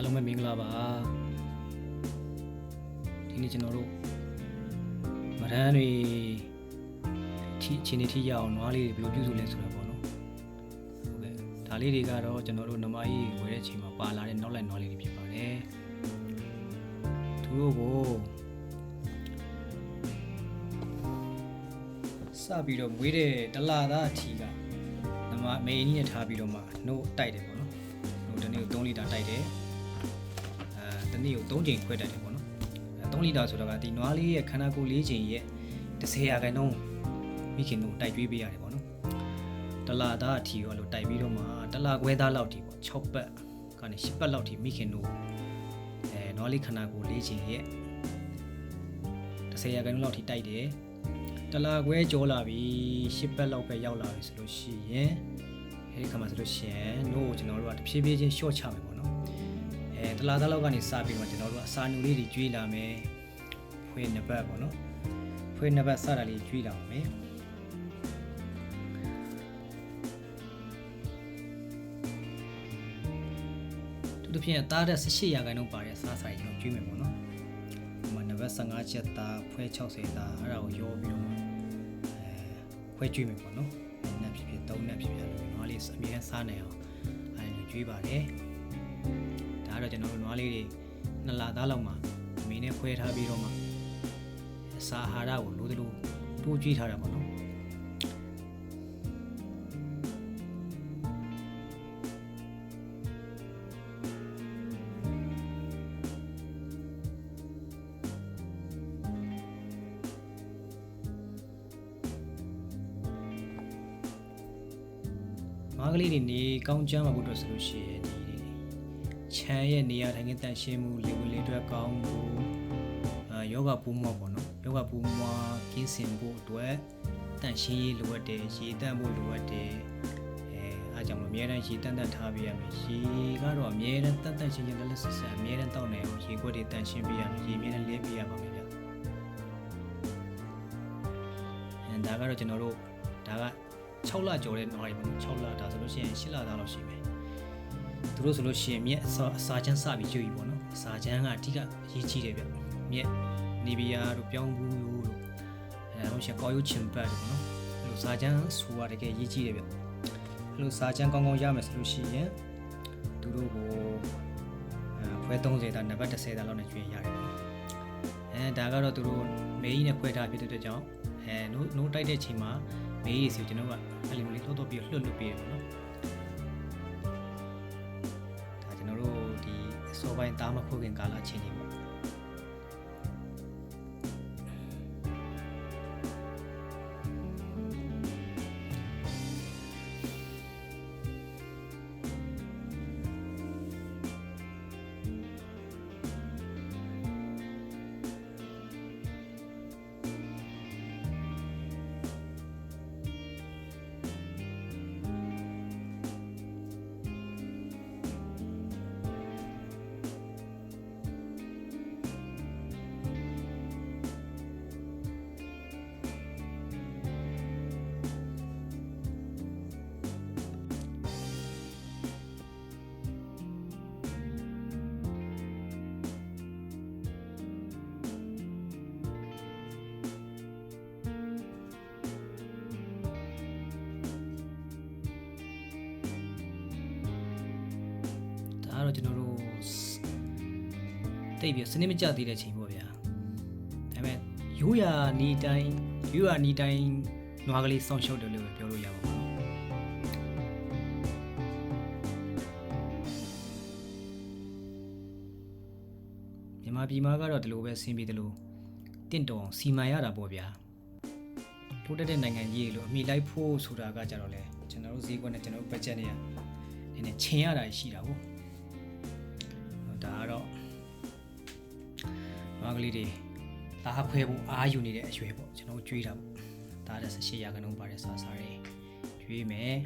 အားလုံးပဲမင်္ဂလာပါဒီနေ့ကျွန်တော်တို့မရန်တွေထိအချိန်တွေထိရအောင်နွားလေးတွေဘယ်လိုပြုစုလဲဆိုတာပေါ့နော်ဟုတ်ကဲ့ဒါလေးတွေကတော့ကျွန်တော်တို့နမကြီးဝယ်တဲ့အချိန်မှာပါလာတဲ့နောက်လိုက်နွားလေးတွေဖြစ်ပါတယ်သူတို့ကိုစပြီးတော့မွေးတဲ့တလာသားအထီကနမမေအင်းကြီးနဲ့ထားပြီးတော့မှနှုတ်တိုက်တယ်ပေါ့နော်နှုတ်တစ်နေ့ကို3လီတာတိုက်တယ်အဲတ နေ့ကို3ချိန်ခွဲတတ်တယ်ပေါ့နော်အဲ3လီတာဆိုတော့ကဒီနွားလေးရဲ့ခန္ဓာကိုယ်၄ချိန်ရဲ့30ရာခိုင်နှုန်းမိခင်တို့တိုက်ကျွေးပေးရတယ်ပေါ့နော်တလာသားအထီရောလို့တိုက်ပြီးတော့မှတလာခွဲသားလောက်ထိပေါ့6ပတ်ကနေ10ပတ်လောက်ထိမိခင်တို့အဲနွားလေးခန္ဓာကိုယ်၄ချိန်ရဲ့30ရာခိုင်နှုန်းလောက်ထိတိုက်တယ်တလာခွဲကြောလာပြီ10ပတ်လောက်ပဲရောက်လာပြီဆိုလို့ရှိရင်အဲဒီခါမှာဆိုလို့ရှိရင်တို့ကိုကျွန်တော်တို့ကတဖြည်းဖြည်းချင်း short ချမယ်ပေါ့နော် အဲတလားသားလောက်ကနေစပြီးတော့ကျွန်တော်တို့အစာနူလေးတွေကျွေးလာမယ်ဖွေးနှစ်ပတ်ပေါ့နော်ဖွေးနှစ်ပတ်စတာလေးကျွေးလာပါမယ်သူတို့ဖြင့်အသားတဲ့18ရာခိုင်နှုန်းပါတဲ့စားစာကြီးကျွန်တော်ကျွေးမယ်ပေါ့နော်ဒီမှာနံပါတ်15ချက်သားဖွဲ60သားအဲ့ဒါကိုရောပြီးတော့အဲခွဲကျွေးမယ်ပေါ့နော်နက်ဖြစ်ဖြစ်သုံးနက်ဖြစ်ဖြစ်လို့နွားလေးအမြဲတမ်းစားနိုင်အောင်အဲ့ဒါကျွေးပါတယ် ဒါကတော့ကျွန်တော်တို့နွားလေးတွေနှစ်လသားလောက်မှာအမေနဲ့ခွဲထားပြီးတော့မှအစာအာဟာရကိုလိုသလိုတိုးကြွေးထားတာပေါ့နော်မားကလေးတွေနေကောင်းချမ်းမှာဖို့အတွက်ဆိုလို့ရှိရင်ဒီ ချမ်းရဲ့နေရာထိုင်ခင်းတန့်ရှင်းမှုလေဝင်လေအတွက်ကောင်းမှုအာယောဂပူးမွားပေါ့နော်ယောဂပူးမွားကင်းစင်ဖို့အတွက်တန့်ရှင်းရေးလိုအပ်တယ်ရေတန့်ဖို့လိုအပ်တယ်အဲအားကြောင့်အများတန်းရေတန့်တန့်ထားပေးရမယ်ရေကတော့အများတန်းတန့်တန့်ရှင်းရှင်းလက်လက်ဆက်ဆက်အများတန်းတောက်နိုင်အောင်ရေခွက်တွေတန့်ရှင်းပေးရမယ်ရေအများတန်းလဲပေးရပါမယ်ဗျအဲဒါကတော့ကျွန်တော်တို့ဒါက6လကျော်တဲ့နွားတွေပေါ့နော်6လဒါဆိုလို့ရှိရင်8လသားလောက်ရှိမယ် သူတို့ဆိုလို့ရှိရင်မြက်အစာအစာချမ်းစပြီးကျွေးပြီပေါ့နော်အစာချမ်းကအဓိကအရေးကြီးတယ်ဗျမြက်နေဗီယာတို့ပြောင်းဘူးတို့အဲဟုတ်ရှင်ကောက်ရုပ်ချင်ပတ်တို့ပေါ့နော်အဲ့လိုစာချမ်းဆိုတာတကယ်ရေးကြီးတယ်ဗျအဲ့လိုစာချမ်းကောင်းကောင်းရမယ်ဆိုလို့ရှိရင်သူတို့ကိုအဲဖွဲ30တာနံပါတ်30တာလောက်နဲ့ကျွေးရတယ်ပေါ့အဲဒါကတော့သူတို့မေးကြီးနဲ့ဖွဲထားဖြစ်တဲ့အတွက်ကြောင့်အဲနိုးနိုးတိုက်တဲ့ချိန်မှာမေးကြီးစီကိုကျွန်တော်ကအဲ့လိုမျိုးလေးလှုပ်တော့ပြီးလွှတ်လွှတ်ပေးရပေါ့နော် အစောပိုင်းတားမခွေခင်ကာလအချိန်ကြီး တော့ကျွန်တော်တို့တိတ်ပြီးစနစ်မကျသေးတဲ့ချိန်ပေါ့ဗျာဒါပေမဲ့ရိုးရာနီတိုင်းရိုးရာနီတိုင်းနွားကလေးစောင့်ရှောက်တယ်လို့ပဲပြောလို့ရပါဘူးမြန်မာပြည်မှာကတော့ဒီလိုပဲဆင်းပြီးဒီလိုတင့်တော်အောင်စီမံရတာပေါ့ဗျာထိုးတက်တဲ့နိုင်ငံကြီးလို့အမိလိုက်ဖို့ဆိုတာကကြတော့လေကျွန်တော်တို့ဈေးကွက်နဲ့ကျွန်တော်တို့ budget တွေကနည်းနည်းချင်းရတာရှိတာပေါ့ လေးတွေသားဖွဲဖို့အားယူနေတဲ့အရွယ်ပေါ့ကျွန်တော်ကြွေးတာပေါ့ဒါတဲ့18ရာခိုင်နှုန်းပါတဲ့စားစားတွေကြွေးမယ်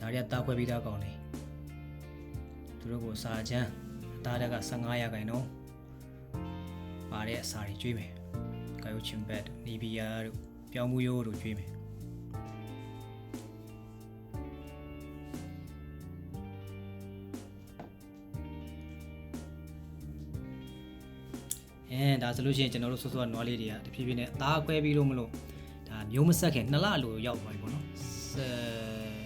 ဒါတွေကတားဖွဲပြီးသားကောင်းတယ်သူတို့ကိုစာချမ်း အသားတက်က15ရာခိုင်နှုန်းပါတဲ့အစာတွေကျွေးမယ်ကာယိုချင်ဘက်တို့နီဘီယာတို့ပြောင်းမှုရိုးတို့ကျွေးမယ်အဲဒါဆိုလို့ရှိရင်ကျွန်တော်တို့စောစောနွားလေးတွေကတဖြည်းဖြည်းနဲ့အသားခွဲပြီးလို့မလို့ဒါမျိုးမဆက်ခင်နှစ်လလိုရောက်သွားပြီပေါ့နော်ဆယ်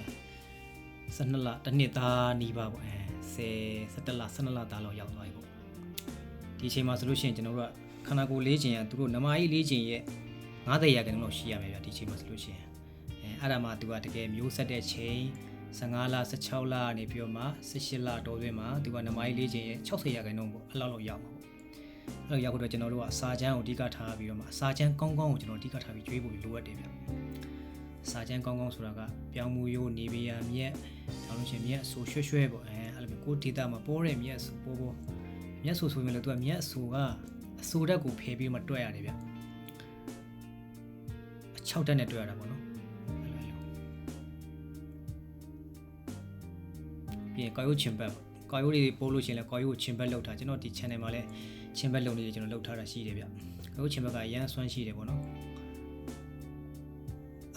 12လတစ်နှစ်သားနီးပါပေါ့အဲ 10 17လ12လသားလောက်ရောက်သွားပြီပေါ့ဒီအချိန်မှာဆိုလို့ရှိရင်ကျွန်တော်တို့ကခန္ဓာကိုယ်လေးခြင်းရသူတို့နမကြီးလေးခြင်းရဲ့90ရာခိုင်နှုန်းလောက်ရှိရမယ်ဗျဒီအချိန်မှာဆိုလို့ရှိရင်အဲအဲ့ဒါမှသူကတကယ်မျိုးဆက်တဲ့ချိန်15လ16လနေပြီးတော့မှ18လတော်တွင်မှာသူကနမကြီးလေးခြင်းရဲ့60ရာခိုင်နှုန်းပေါ့အဲ့လောက်လောက်ရောက်မှာပေါ့အဲ့လိုရောက်တော့ကျွန်တော်တို့ကစာချမ်းကိုအဓိကထားပြီးတော့မှစာချမ်းကောင်းကောင်းကိုကျွန်တော်အဓိကထားပြီးကြွေးဖို့လိုအပ်တယ်ဗျစာချမ်းကောင်းကောင်းဆိုတာကပြောင်းမှုရိုးနေပြရမြက်တောင်းလို့ရှိရင်မြက်အဆူရွှဲရွှဲပေါ့အဲအဲ့လိုမျိုး ကိုဒေတာမှာပေါ်တဲ့မြက်အဆူပေါ်ပေါ်မြက်ဆူဆိုရင်လည်းသူကမြက်အဆူကအဆူတက်ကိုဖယ်ပြီးမှတွက်ရတယ်ဗျအချောက်တက်နဲ့တွက်ရတာပေါ့နော်အဲ့လိုမျိုးပြီးရင်ကာယိုချင်ဘက်ကာယိုတွေပို့လို့ရှိရင်လည်းကာယိုကိုချင်ဘက်လောက်တာကျွန်တော်ဒီ channel မှာလည်းချင်ဘက်လုံနေကျွန်တော်လောက်ထားတာရှိတယ်ဗျကာယိုချင်ဘက်ကအရန်ဆွမ်းရှိတယ်ပေါ့နော်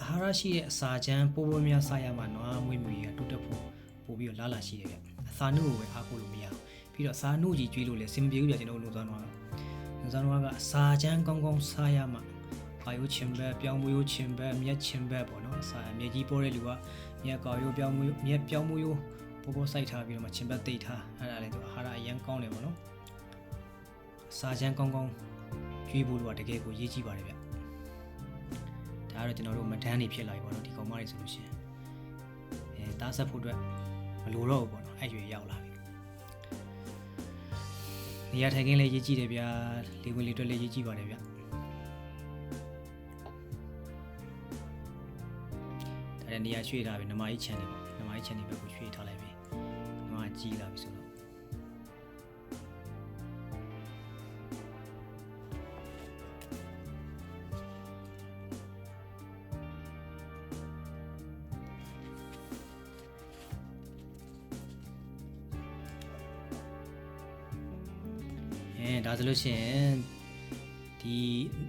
အာဟာရရှိတဲ့အစာချမ်းပိုးပိုးများစားရမှနွားမွေးမြူကြီးကတိုးတက်ဖို့ပို့ပြီးတော့လာလာရှိတယ်ဗျအ စာနုကိုပဲအားကိုးလို့မရဘူးပြီးတော့စာနုကြီးကျွေးလို့လည်းစင်မပြေဘူးဗျကျွန်တော်တို့လုံသွားတော့လုံသွားတော့ကအစာချမ်းကောင်းကောင်းစားရမှကာယိုချင်ဘက်ပြောင်းမွေးရိုးချင်ဘက်မြက်ချင်ဘက်ပေါ့နော်အစာမြက်ကြီးပေါ်တဲ့လူကမြက်ကာယိုပြောင်းမွေးမြက်ပြောင်းမွေးရိုးပိုးပိုးစိုက်ထားပြီးတော့မှချင်ဘက်တိတ်ထားအဲ့ဒါလည်းသူအာဟာရအရန်ကောင်းတယ်ပေါ့နော်စာချမ်းကောင်းကောင်းကျွေးဖို့လို့ကတကယ်ကိုရေးကြည့်ပါတယ်ဗျဒါကတော့ကျွန်တော်တို့မဒန်းနေဖြစ်လာပြီပေါ့နော်ဒီကောင်မတွေဆိုလို့ရှိရင်အဲတားဆက်ဖို့အတွက်မ လိုတော့ဘူးပေါ့နော်အဲ့ရွယ်ရောက်လာပြီနေရာထိုင်ခင်းလည်းရေးကြည့်တယ်ဗျာလေဝင်လေတွက်လည်းရေးကြည့်ပါတယ်ဗျဒါလည်းနေရာရွှေ့ထားပြီနမကြီး channel ပေါ့နမကြီး channel ဘက်ကိုရွှေ့ထားလိုက်ပြီနမကြီးလာပြီဆို ဒါဆိုလို့ရှိရင်ဒီ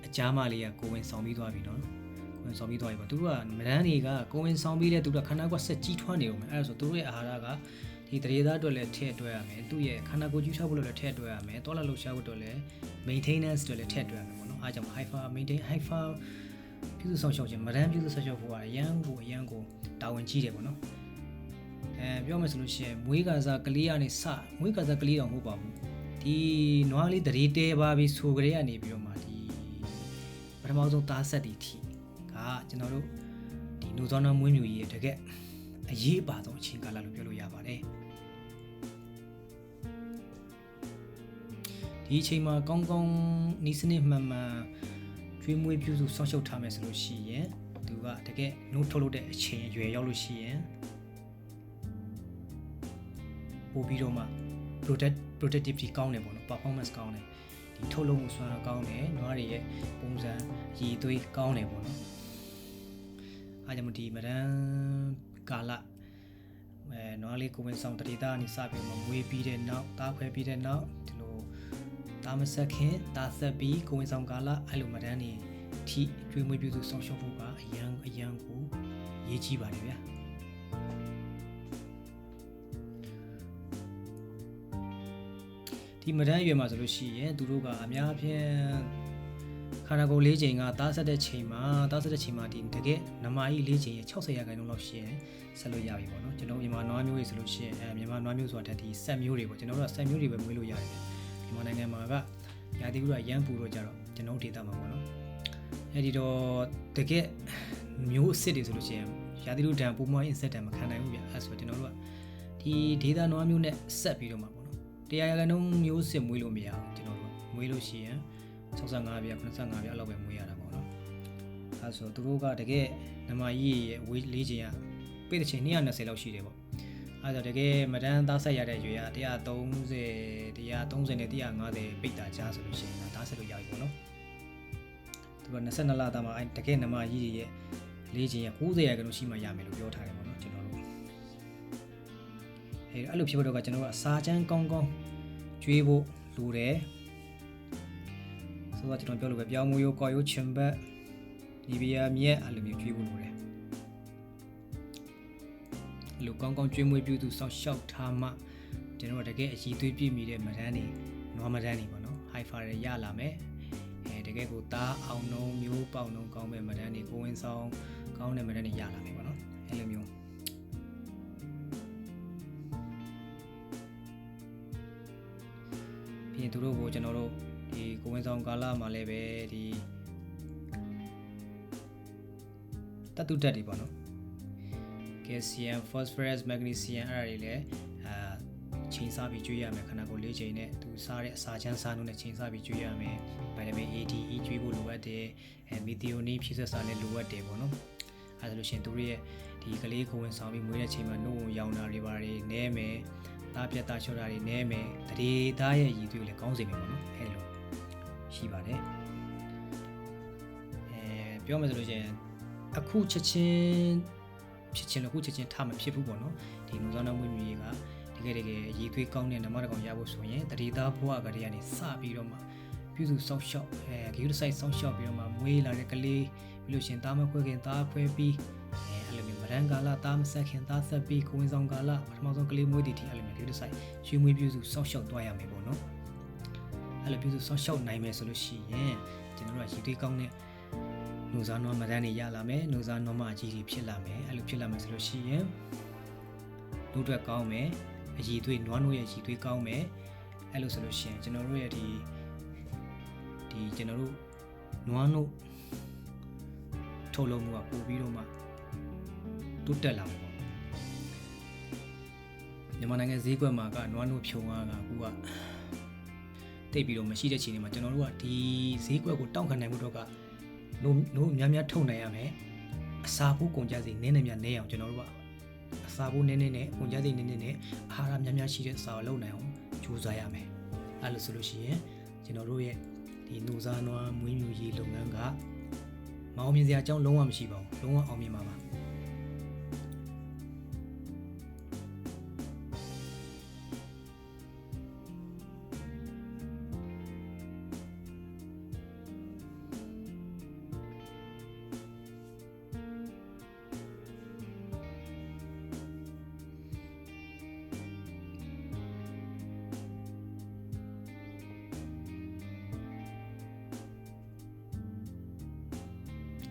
အကြမ်းမလေးကကိုဝင်ဆောင်ပြီးသွားပြီနော်ကိုဝင်ဆောင်ပြီးသွားပြီပေါ့သူတို့ကမဒန်းတွေကကိုဝင်ဆောင်ပြီးလဲသူတို့ကခန္ဓာကိုယ်ဆက်ကြီးထွားနေအောင်မယ်အဲဒါဆိုသူတို့ရဲ့အာဟာရကဒီတရေသားအတွက်လည်းထည့်တွဲရမယ်သူ့ရဲ့ခန္ဓာကိုယ်ကြီးချဖို့လည်းထည့်တွဲရမယ်တောလာလှုပ်ရှားဖို့အတွက်လည်း maintenance အတွက်လည်းထည့်တွဲရမယ်ပေါ့နော်အားကြောင့် hyper maintain hyper ပြုစုဆောင်ရှောက်ခြင်းမဒန်းပြုစုဆောင်ရှောက်ဖို့ကအရန်ကိုအရန်ကိုတာဝန်ကြီးတယ်ပေါ့နော်အဲပြောမယ်ဆိုလို့ရှိရင်မွေးကစားကလေးကနေစမွေးကစားကလေးတော့မဟုတ်ပါဘူး ဒီနွားလေးတရေတဲပါပြီဆိုကြရကနေပြီးတော့မှဒီပထမဆုံးသားဆက်တီထိကကျွန်တော်တို့ဒီနူဇောနာမွေးမြူကြီးရဲ့တကယ်အရေးပါဆုံးအချိန်ကာလလို့ပြောလို့ရပါတယ်ဒီအချိန်မှာကောင်းကောင်းနီးစနစ်မှန်မှန်ကျွေးမွေးပြုစုစောင့်ရှောက်ထားမယ်ဆိုလို့ရှိရင်သူကတကယ်နှုတ်ထုတ်လို့တဲ့အချိန်အရွယ်ရောက်လို့ရှိရင်ပို့ပြီးတော့မှ protect productivity ကောင်းတယ်ပေါ့နော် performance ကောင်းတယ်ဒီထုတ်လုပ်မှုစွမ်းအားကောင်းတယ်နွားတွေရဲ့ပုံစံရည်သွေးကောင်းတယ်ပေါ့နော်အားကြောင့်ဒီမဒန်ကာလအဲနွားလေးကိုဝင်ဆောင်တတိသားအနေစပြီးမှမွေးပြီးတဲ့နောက်သားခွဲပြီးတဲ့နောက်ဒီလိုသားမဆက်ခင်သားဆက်ပြီးကိုဝင်ဆောင်ကာလအဲ့လိုမဒန်နေထိကျွေးမွေးပြုစုဆောင်ရှောက်ဖို့ကအရန်အရန်ကိုရေးကြည့်ပါတယ်ဗျာ ဒီမဒန်းရွယ်မှာဆိုလို့ရှိရင်သူတို့ကအများဖြင့်ခန္ဓာကိုယ်လေးချိန်ကသားဆက်တဲ့ချိန်မှာသားဆက်တဲ့ချိန်မှာဒီတကယ်နမကြီးလေးချိန်ရဲ့60ရာခိုင်နှုန်းလောက်ရှိရင်ဆက်လို့ရပြီပေါ့နော်ကျွန်တော်မြန်မာနွားမျိုးတွေဆိုလို့ရှိရင်အဲမြန်မာနွားမျိုးဆိုတာဒီဆက်မျိုးတွေပေါ့ကျွန်တော်တို့ကဆက်မျိုးတွေပဲမွေးလို့ရတယ်မြန်မာနိုင်ငံမှာကရာသီဥတုကရမ်းပူတော့ကြတော့ကျွန်တော်ဒေတာမှာပေါ့နော်အဲဒီတော့တကယ်မျိုးအစ်စ်တွေဆိုလို့ရှိရင်ရာသီဥတုဒဏ်ပုံမှန် insect ဒဏ်မခံနိုင်ဘူးဗျအဲဆိုကျွန်တော်တို့ကဒီဒေတာနွားမျိုးနဲ့ဆက်ပြီးတော့မှာပေါ့နော် တရားရကနှုန်းမျိုးစစ်မွေးလို့မရဘူးကျွန်တော်တို့မွေးလို့ရှိရင်65ပြ85ပြလောက်ပဲမွေးရတာပေါ့နော်အဲဆိုသူတို့ကတကယ်နမကြီးရဲ့ဝေးလေးချင်ကပိတ်တဲ့ချိန်220လောက်ရှိတယ်ပေါ့အဲဆိုတကယ်မဒန်းသားဆက်ရတဲ့ရွေက130 130နဲ့150ပိတ်တာကြားဆိုလို့ရှိရင်ဒါဆက်လို့ရပြီပေါ့နော်သူက22လသားမှာအဲတကယ်နမကြီးရဲ့လေးချင်ရ90ရာခိုင်နှုန်းရှိမှရမယ်လို့ပြောထားတယ်ပေါ့နော်ကျွန်တော်တို့ အဲအဲ့လိုဖြစ်ဖို့တော့ကကျွန်တော်တို့ကစာချမ်းကောင်းကောင်းကျွေးဖို့လိုတယ်ဆိုတော့ကျွန်တော်ပြောလို့ပဲပြောင်းမူရိုးကော်ရိုးချင်ဘတ်ဒီဘီယာမြက်အဲ့လိုမျိုးကျွေးဖို့လိုတယ်အဲ့လိုကောင်းကောင်းကျွေးမွေးပြုသူစောင့်ရှောက်ထားမှကျွန်တော်တို့တကယ်အည်သွေးပြည့်မီတဲ့မဒန်းတွေနွားမဒန်းတွေပေါ့နော် high fire ရလာမယ်အဲတကယ်ကိုသားအောင်နှုံးမျိုးပေါက်နှုံးကောင်းမဲ့မဒန်းတွေကိုဝင်ဆောင်ကောင်းတဲ့မဒန်းတွေရလာမယ်ပေါ့နော်အဲ့လိုမျိုး သူတို့ကိုကျွန်တော်တို့ဒီကိုဝင်ဆောင်ကာလမှာလည်းပဲဒီတတုတက်တွေပေါ့နော် calcium phosphorus magnesium အဲ့ဒါတွေလည်းအာချိန်စားပြီးကျွေးရမယ်ခန္ဓာကိုယ်လေးချိန်နဲ့သူစားတဲ့အစာချမ်းစားနှုန်းနဲ့ချိန်စားပြီးကျွေးရမယ်ဗီတာမင် A D E ကျွေးဖို့လိုအပ်တယ်အဲမီသီယိုနီဖြည့်ဆွတ်စားလည်းလိုအပ်တယ်ပေါ့နော်အဲဒါဆိုလို့ရှိရင်သူတို့ရဲ့ဒီကလေးကိုဝင်ဆောင်ပြီးမွေးတဲ့ချိန်မှာနှုတ်ဝင်ရောင်တာတွေပါတယ်နဲမယ် သားပြတ်သားချောတာတွေနဲမယ်တရေသားရဲ့ရည်သွေးကိုလည်းကောင်းစေမယ်ပေါ့နော်အဲလိုရှိပါတယ်အဲပြောမယ်ဆိုလို့ရှိရင်အခုချက်ချင်းဖြစ်ချင်းလို့အခုချက်ချင်းထားမဖြစ်ဘူးပေါ့နော်ဒီနူဆောင်တော်မွေးမြူရေးကတကယ်တကယ်ရည်သွေးကောင်းတဲ့နမတကောင်ရဖို့ဆိုရင်တရေသားဘဝကလေးကနေစပြီးတော့မှပြုစုစောင့်ရှောက်အဲဂီယူဆိုင်စောင့်ရှောက်ပြီးတော့မှမွေးလာတဲ့ကလေးပြီးလို့ရှရင်သားမခွဲခင်သားခွဲပြီး အဲအဲ့လိုမျိုးမရန်ကာလသားမဆက်ခင်သားဆက်ပြီးကိုဝင်ဆောင်ကာလပထမဆုံးကလေးမွေးတည်တည်အဲ့လိုမျိုးဂီယူဆိုင်ရွှေမွေးပြုစုစောင့်ရှောက်သွားရမယ်ပေါ့နော်အဲ့လိုပြုစုစောင့်ရှောက်နိုင်မယ်ဆိုလို့ရှိရင်ကျွန်တော်တို့ကရည်သွေးကောင်းတဲ့နူစားနွားမဒန်းတွေရလာမယ်နူစားနွားမအကြီးကြီးဖြစ်လာမယ်အဲ့လိုဖြစ်လာမယ်ဆိုလို့ရှိရင်တို့အတွက်ကောင်းမယ်အရည်သွေးနွားနို့ရဲ့ရည်သွေးကောင်းမယ်အဲ့လိုဆိုလို့ရှိရင်ကျွန်တော်တို့ရဲ့ဒီဒီကျွန်တော်တို့နွားနို့ထုတ်လုပ်မှုကပို့ပြီးတော့မှ တိုးတက်လာမှာပေါ့မြန်မာနိုင်ငံဈေးကွက်မှာကနွားနို့ဖြုံအားကအခုကတိတ်ပြီးတော့မရှိတဲ့ချိန်တွေမှာကျွန်တော်တို့ကဒီဈေးကွက်ကိုတောင့်ခံနိုင်မှုတော့ကနို့နို့များများထုတ်နိုင်ရမယ်အစာဖို့ကုန်ကြစီနည်းနည်းများနည်းအောင်ကျွန်တော်တို့ကအစာဖို့နည်းနည်းနဲ့ကုန်ကြစီနည်းနည်းနဲ့အာဟာရများများရှိတဲ့စာကိုလုပ်နိုင်အောင်ကြိုးစားရမယ်အဲ့လိုဆိုလို့ရှိရင်ကျွန်တော်တို့ရဲ့ဒီနူစားနွားမွေးမြူရေးလုပ်ငန်းကမအောင်မြင်စရာအကြောင်းလုံးဝမရှိပါဘူးလုံးဝအောင်မြင်ပါပါ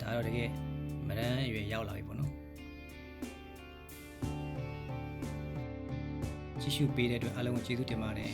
ဒါတော့တကယ်မရန်အရွယ်ရောက်လာပြီပေါ့နော်ကြည့်ရှုပေးတဲ့အတွက်အားလုံးကိုကျေးဇူးတင်ပါတယ်